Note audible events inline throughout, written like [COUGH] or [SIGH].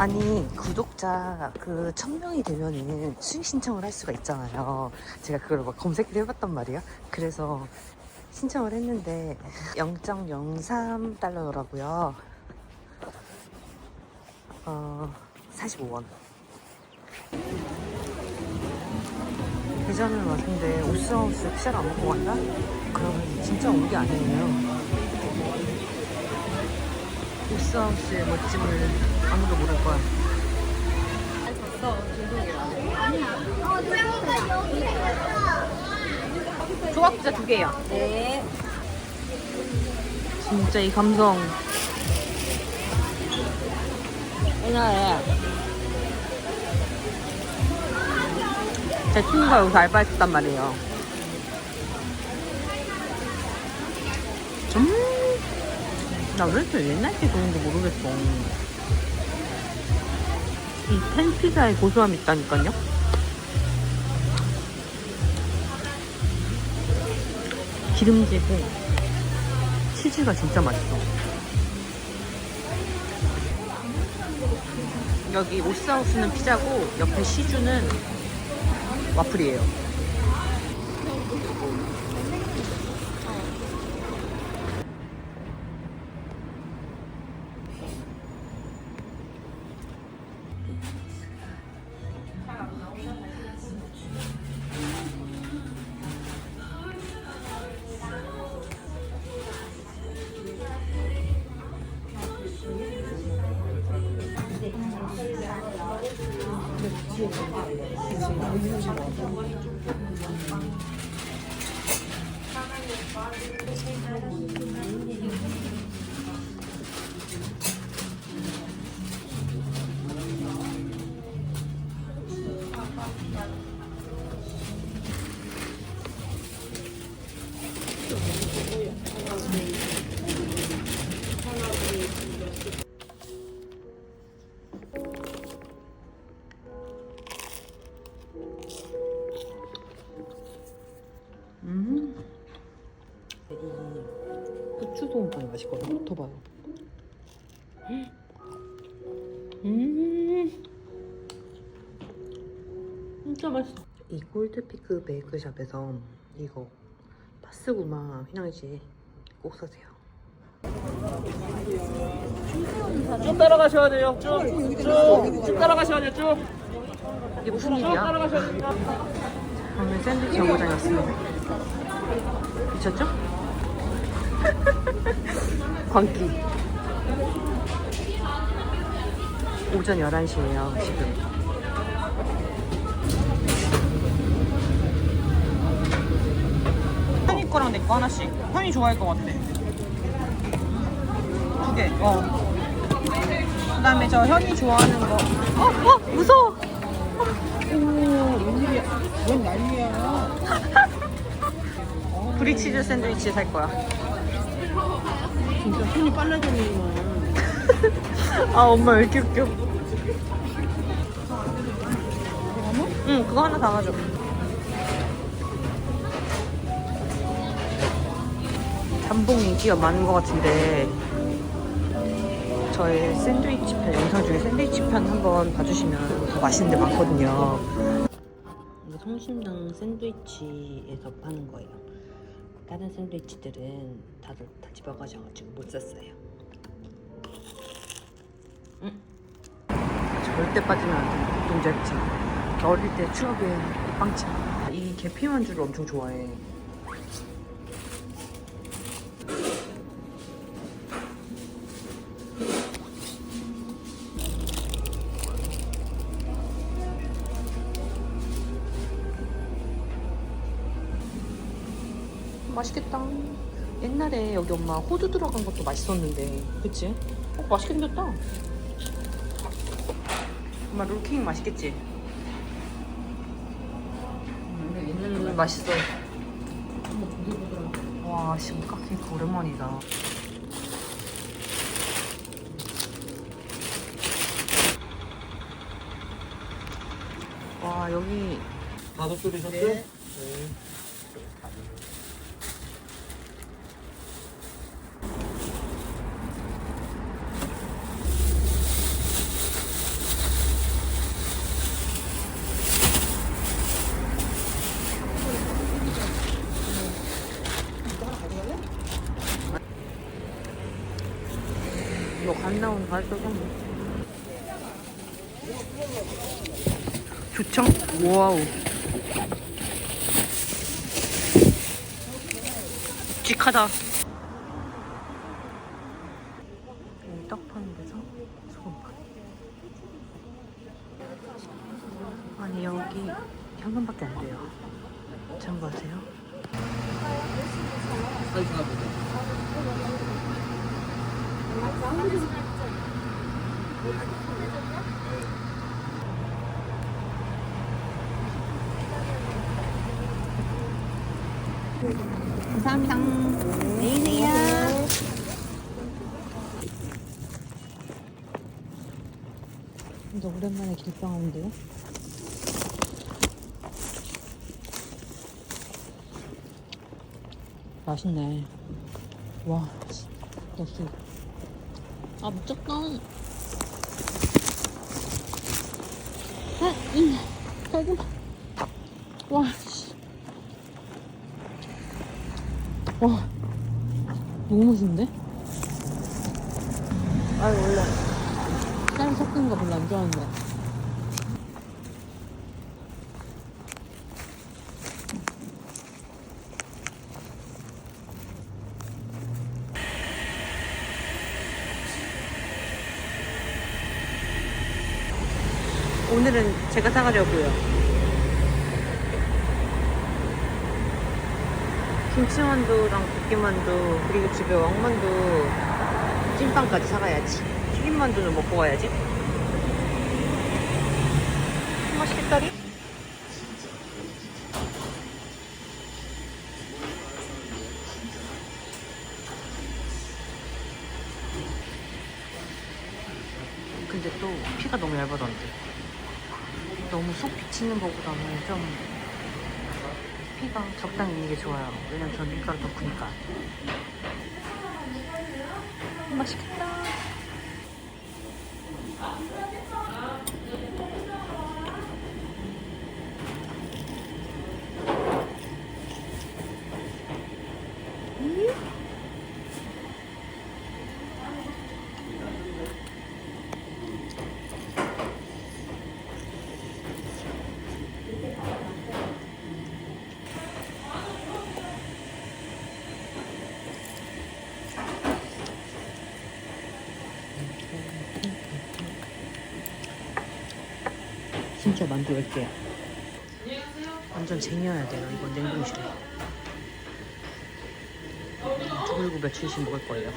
아니 구독자 그 1000명이 되면은 수익 신청을 할 수가 있잖아요. 제가 그걸 막 검색을 해봤단 말이야 그래서 신청을 했는데 0.03달러더라고요. 어 45원. 대전을 왔는데 옵스하우스 피자를 안 먹고 간다? 그러면 진짜 온 게 아니에요 옵스하우스의 멋짐을 아무도 모를 거야. 조각 피자 두 개요 네. 진짜 이 감성. 옛날에. 제 친구가 여기서 알바했단 말이에요 나 왜 이렇게 옛날 게 좋은지 모르겠어 이 텐피자의 고소함이 있다니까요 기름지고 치즈가 진짜 맛있어. 여기 오스하우스는 피자고 옆에 시주는 와플이에요. 맛있거든요. 붙어봐요. 음. 진짜 맛있어. 이 골드피크 베이크샵에서 이거 파스구마 휘낭시 꼭 사세요. 쭉 따라가셔야 돼요. 쭉, 쭉, 쭉 따라가셔야 돼요. 쭉, 이게 무슨 쭉 일이야? 따라가셔야 됩니다. 오늘 샌드위치 연구장에 왔습니다. 미쳤죠? [LAUGHS] 광기. 오전 11시에요, 지금. 현이 거랑 내 거 하나씩. 현이 좋아할 것 같아. 두 개, 어. 그 다음에 저 현이 좋아하는 거. 어, 어, 무서워! 뭔 난리야. [LAUGHS] 브리치즈 샌드위치 살 거야. 진짜 손이 빨라졌네요. 아 엄마 왜 이렇게 웃겨? 응 그거 하나 담아줘 잠봉 인기가 많은 것 같은데 저의 샌드위치 편 영상 중에 샌드위치 편 한번 봐주시면 더 맛있는 데 많거든요. 이거 성심당 샌드위치에서 파는 거예요 다른 샌드위치들은 다들 다 집어가셔가지고 못 샀어요 절대 빠지면 안 돼. 동작지. 어릴 때 추억의 빵집. 이 계피만주를 엄청 좋아해. 맛있겠다. 옛날에 여기 엄마 호두 들어간 것도 맛있었는데, 그치? 어, 맛있게 생겼다. 엄마 롤케이크 맛있겠지? 음, 맛있어. 와, 심각 케이크 오랜만이다. 와, 여기 다섯 줄이셨어요? 네. 이거 간 나온 가격은 조청? 와우 묵직하다 여기 떡 파는 데서 소금파 아니 여기 현금밖에 안 돼요 참고하세요 감사합니다. 안녕히 계세요. 근데 오랜만에 길빵 오는데요? 맛있네. 와, 씨, 역시. 아, 미쳤다. 아, 이, 배고 와, 씨. 와, 너무 맛있는데? 아, 원래 쌀 섞은 거 별로 안 좋아하는데. 오늘은 제가 사가려고요. 김치만두랑 볶기만두 그리고 집에 왕만두 찐빵까지 사가야지. 튀김만두는 먹고 가야지. 맛있겠다리? 근데 또 피가 너무 얇아던데. 너무 속 비치는 것보다는 좀 피가 적당히 있는 게 좋아요. 왜냐면 전 밀가루 덕후니까. 맛있겠다. 진짜 만두 10개야. 완전 쟁여야 돼요. 이건 냉동실에. 그리고 며칠씩 먹을 거예요.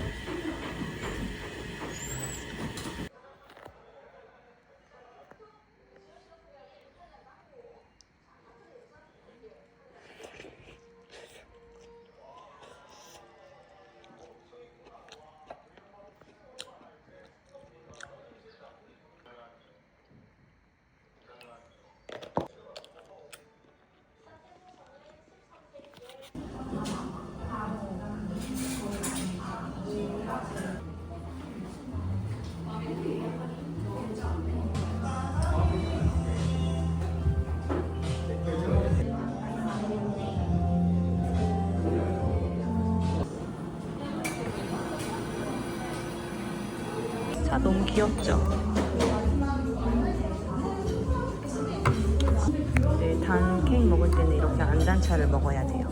귀엽죠? 네, 단 케이크 먹을 때는 이렇게 안단차를 먹어야 돼요.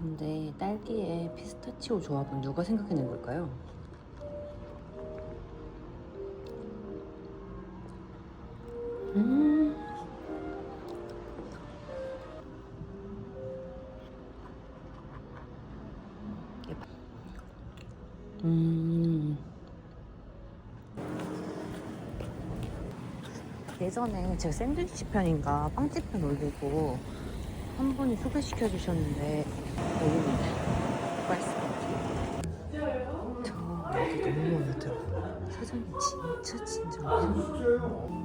근데 딸기에 피스타치오 조합은 누가 생각해낸 걸까요? 음. 음. 예전에 제가 샌드위치 편인가 빵집 편 올리고 한 분이 소개시켜 주셨는데 여기는 맛있어. 저 여기 너무 마음에. 사장님 진짜 친절해요.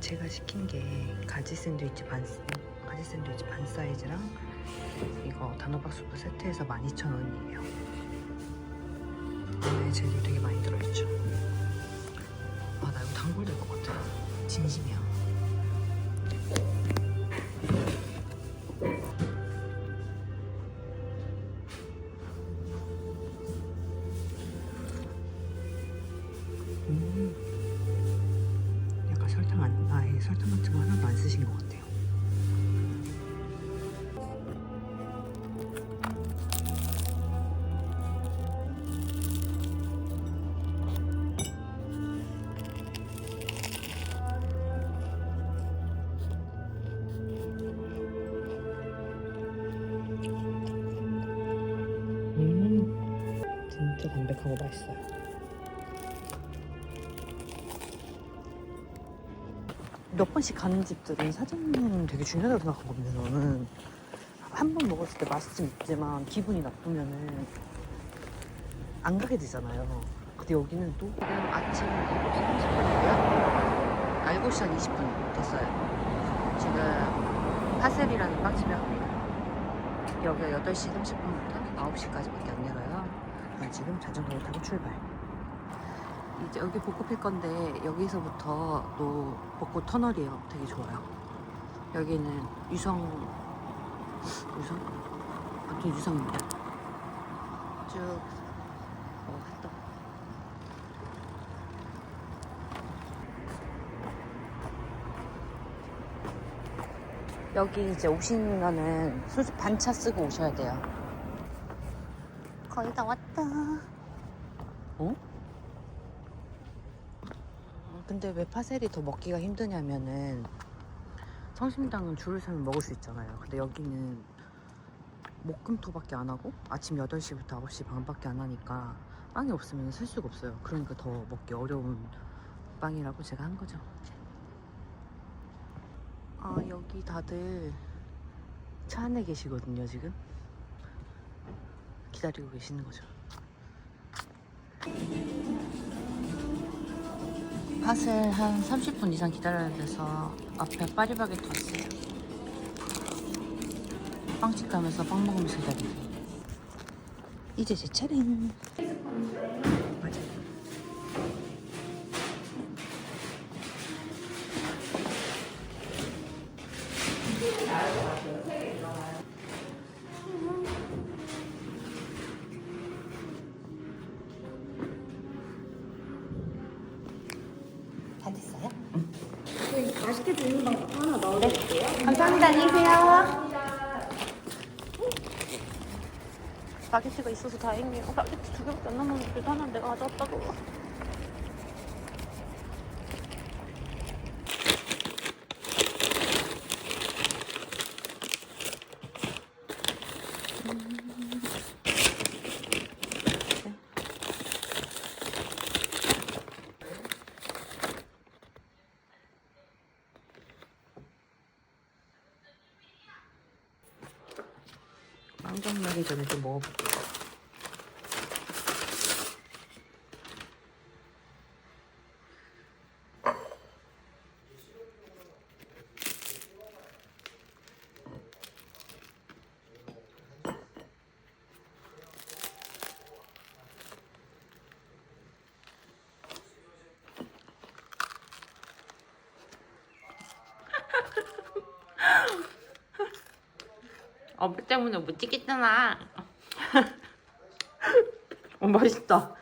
제가 시킨 게 가지 샌드위치 반 가지 샌드위치 반 사이즈랑 이거 단호박 수프 세트에서 12,000원이에요. 안에 재료 되게 많이 들어있죠. 아 나 이거 단골 될 것 같아. 진심이야. 진짜 담백하고 맛있어요. 몇 번씩 가는 집들은 사장님 되게 중요하다고 생각하거든요. 저는 한 번 먹었을 때 맛은 있지만 기분이 나쁘면은 안 가게 되잖아요. 근데 여기는 또 지금 아침 7시 30분이고요. 알고 시간 20분 됐어요. 지금 파셀이라는 빵집에 합니다. 여기가 8시 30분부터 9시까지밖에 안 열어요. 그럼 지금 자전거를 타고 출발. 이제 여기 벚꽃 필 건데 여기서부터 또 벚꽃 터널이에요. 되게 좋아요. 여기는 유성 유성 아무튼 유성입니다. 쭉 어, 갔다. 여기 이제 오시면은 반차 쓰고 오셔야 돼요. 거의 다 왔다. 어? 어, 근데 왜 파셀이 더 먹기가 힘드냐면은 성심당은 줄을 서면 먹을 수 있잖아요. 근데 여기는 목금토밖에 안 하고 아침 8시부터 9시 반밖에 안 하니까 빵이 없으면 살 수가 없어요. 그러니까 더 먹기 어려운 빵이라고 제가 한 거죠. 아, 여기 다들 차 안에 계시거든요, 지금. 기다리고 계시는 거죠. 팥을 한 30분 이상 기다려야 돼서 앞에 파리바게트 왔어요. 빵집 가면서 빵 먹으면서 기다리고. 이제 제 차례. 맞아요. 바게트가 있어서 다행이에요. [LAUGHS] 어, 바게트 두 개밖에 안 남았는데 그래도 하나 내가 가져왔다고. 빵점 나기 전에 좀 엄마 때문에 못 찍겠잖아. [LAUGHS] 어, 맛있다.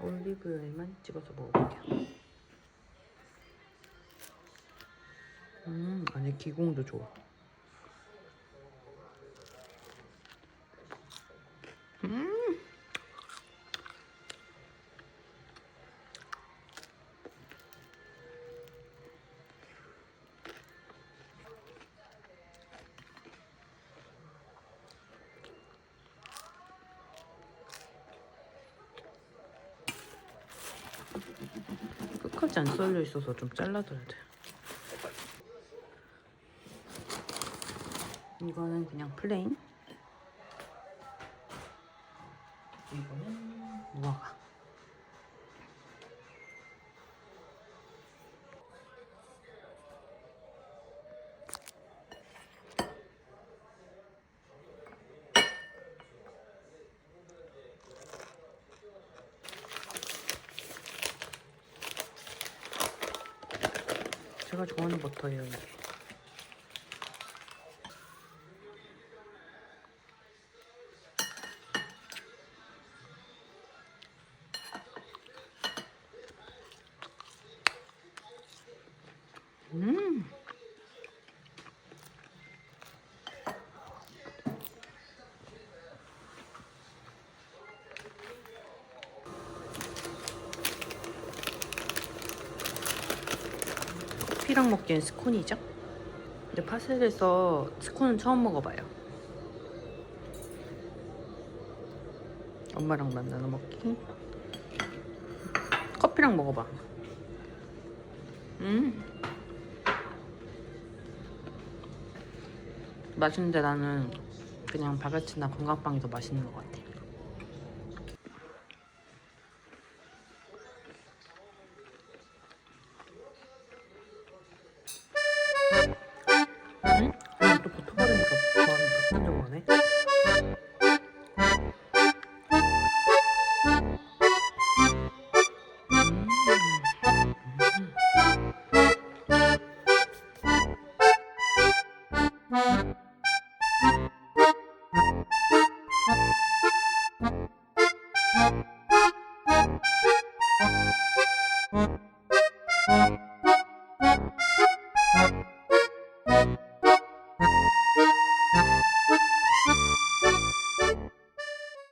올리브유에만 찍어서 먹어볼게요. 음, 아니 기공도 좋아. 끝까지 안 썰려 있어서 좀 잘라둬야 돼. 이거는 그냥 플레인. 제가 좋아하는 버터예요 이게. 음. 커피랑 먹기엔 스콘이죠? 근데 파셀에서 스콘은 처음 먹어봐요. 엄마랑 만나서 먹기. 커피랑 먹어봐. 음. 맛있는데 나는 그냥 바게트나 건강빵이 더 맛있는 것 같아.